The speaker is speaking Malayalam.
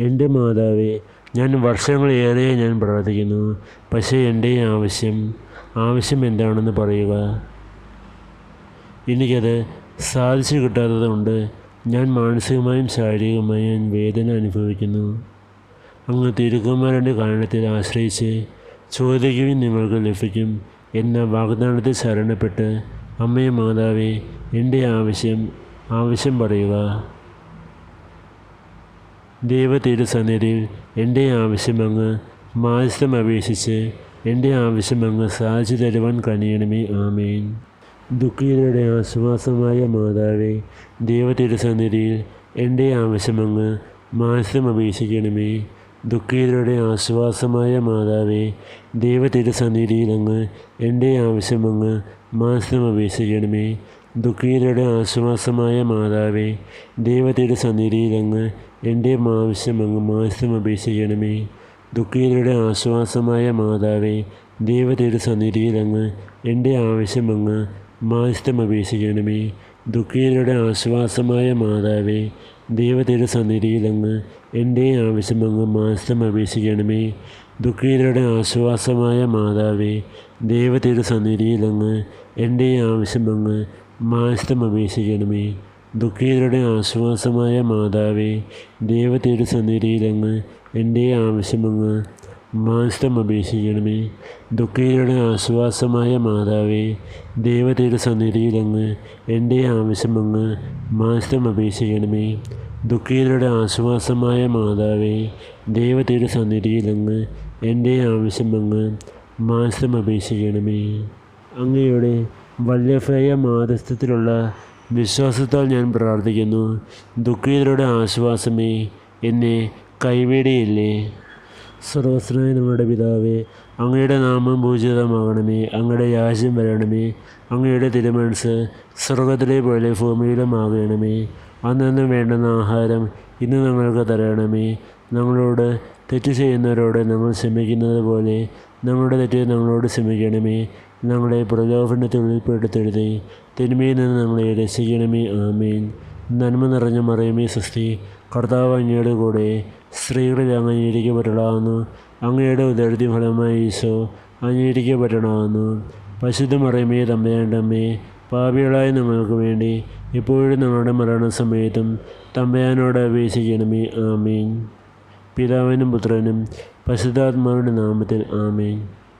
എന്റെ മാതാവേ ഞാൻ വർഷങ്ങളേറെ ഞാൻ പ്രാർത്ഥിക്കുന്നു. പക്ഷേ എന്റെ ആവശ്യം ആവശ്യം എന്താണെന്ന് പറയുക. എനിക്കത് സാധിച്ചു കിട്ടാത്തതുകൊണ്ട് ഞാൻ മാനസികമായും ശാരീരികമായും വേദന അനുഭവിക്കുന്നു. അങ്ങ് തിരുക്കുമാരന്റെ കാരണത്തിൽ ആശ്രയിച്ച് ചോദിക്കുകയും നിങ്ങൾക്ക് ലഭിക്കും എന്ന വാഗ്ദാനത്തിൽ ശരണപ്പെട്ട് അമ്മയെ മാതാവേ എന്റെ ആവശ്യം ആവശ്യം പറയുക. ദൈവ തിരുസന്നിധിയിൽ എന്റെ ആവശ്യം അങ്ങ് മാധ്യസ്ഥം അപേക്ഷിച്ച് എന്റെ ആവശ്യം അങ്ങ് സാധിച്ചു തരുവാൻ കനിയണമേ ആമേൻ. ദുഃഖിതരുടെ ആശ്വാസമായ മാതാവേ ദൈവതീരസന്നിധിയിൽ എന്റെ ആവശ്യം അങ്ങ് മാധ്യസ്ഥം അപേക്ഷിക്കണമേ. ദുഃഖീതരുടെ ആശ്വാസമായ മാതാവേ ദൈവതീരസന്നിധിയിൽ അങ്ങ് എന്റെ ആവശ്യം അങ്ങ് മാധ്യസ്ഥം അപേക്ഷിക്കണമേ. ദുഃഖിതരുടെ ആശ്വാസമായ മാതാവേ ദൈവത്തിന്റെ സന്നിധിയിലങ്ങ് എന്റെ ആവശ്യം അങ്ങ് മാധ്യസ്ഥം അപേക്ഷിക്കണമേ. ദുഃഖിതരുടെ ആശ്വാസമായ മാതാവേ ദൈവത്തിന്റെ സന്നിധിയിലങ്ങ് എന്റെ ആവശ്യം അങ്ങ് മാധ്യസ്ഥം അപേക്ഷിക്കണമേ. ദുഃഖിതരുടെ ആശ്വാസമായ മാതാവേ ദൈവത്തിന്റെ സന്നിധിയിലങ്ങ് എന്റെ ആവശ്യം അങ്ങ് മാധ്യസ്ഥം അപേക്ഷിക്കണമേ. ദുഃഖിതരുടെ ആശ്വാസമായ മാതാവേ ദൈവത്തിന്റെ സന്നിധിയിലങ്ങ് എന്റെ ആവശ്യം മാധ്യസ്ഥം അപേക്ഷിക്കണമേ ദുഃഖിതരുടെ ആശ്വാസമായ മാതാവേ ദൈവ സന്നിധിയിലങ്ങ് എന്റെ ആവശ്യമങ്ങ് മാസ്തം അപേക്ഷിക്കണമേ ദുഃഖിതരുടെ ആശ്വാസമായ മാതാവേ ദൈവ സന്നിധിയിലങ്ങ് എന്റെ ആവശ്യമങ്ങ് മാസ്തം അപേക്ഷിക്കണമേ ദുഃഖിതരുടെ ആശ്വാസമായ മാതാവേ ദൈവ സന്നിധിയിലങ്ങ് എന്റെ ആവശ്യമങ്ങ് മാസ്തം അപേക്ഷിക്കണമേ അങ്ങയുടെ വല്യഭയ മാതസ്ഥത്തിലുള്ള വിശ്വാസത്താൽ ഞാൻ പ്രാർത്ഥിക്കുന്നു. ദുഃഖിതരുടെ ആശ്വാസമേ എന്നെ കൈവേടിയില്ലേ. സർവസ്നായ നമ്മുടെ പിതാവേ അങ്ങയുടെ നാമം പൂജിതമാകണമേ അങ്ങയുടെ രാജ്യം വരണമേ അങ്ങയുടെ തിരുമനസ് സ്വർഗത്തിലെ പോലെ ഭൂമിയിലും ആകണമേ അന്നു വേണ്ടുന്ന ആഹാരം ഇന്ന് ഞങ്ങൾക്ക് തരണമേ. ഞങ്ങളോട് തെറ്റ് ചെയ്യുന്നവരോട് ഞങ്ങൾ ക്ഷമിക്കുന്നത് പോലെ ഞങ്ങളുടെ തെറ്റ് നമ്മളോട് ക്ഷമിക്കണമേ. ഞങ്ങളെ പ്രലോഭനത്തിൽ ഉൾപ്പെടുത്തരുതേ തിന്മയിൽ നിന്ന് ഞങ്ങളെ രക്ഷിക്കണമേ. ആമേൻ. നന്മ നിറഞ്ഞ മറിയമേ സൃഷ്ടി. കർത്താവ് അങ്ങയുടെ കൂടെ സ്ത്രീകളിൽ അങ്ങ് അംഗീകരിക്കപ്പെടണമെന്നു അങ്ങയുടെ ഉദരത്തി ഫലമായി ഈശോ അംഗീകരിക്കപ്പെടണമെന്നു പശുദ്ധ മറിയമേ തമ്പയാണ്ടമ്മേ പാപികളായ നമ്മൾക്ക് വേണ്ടി ഇപ്പോഴും ഞങ്ങളുടെ മരണസമയത്തും തമ്പയാനോട് അപേക്ഷിക്കണമേ. ആമീൻ. പിതാവിനും പുത്രനും പശുദ്ധാത്മാവിന്റെ നാമത്തിൽ ആമീൻ.